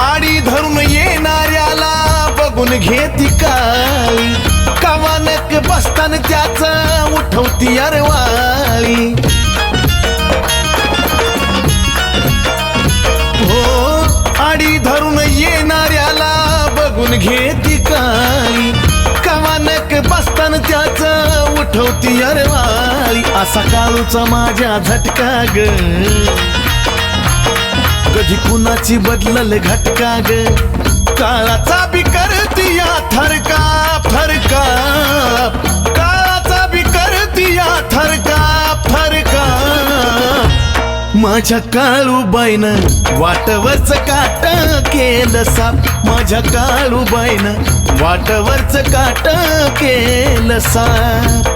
आडी धरून येणाऱ्याला बघून घेती काय कवानक बसतान त्याच उठवती अरवाळी. हो आडी धरून येणाऱ्याला बघून घेती काय कवानक बसतान त्याच उठवती अरवाळी. असा काळूचा माझ्या झटका ग. कधी कुणाची बदलल घटका ग काळाचा बी करती या थरका फरका. काळाचा बी करती या थरका फरका. माझ्या काळूबाईनं वाटवरच काट केलं साप माझ्या काळूबाईनं वाटवरच काट केलं साप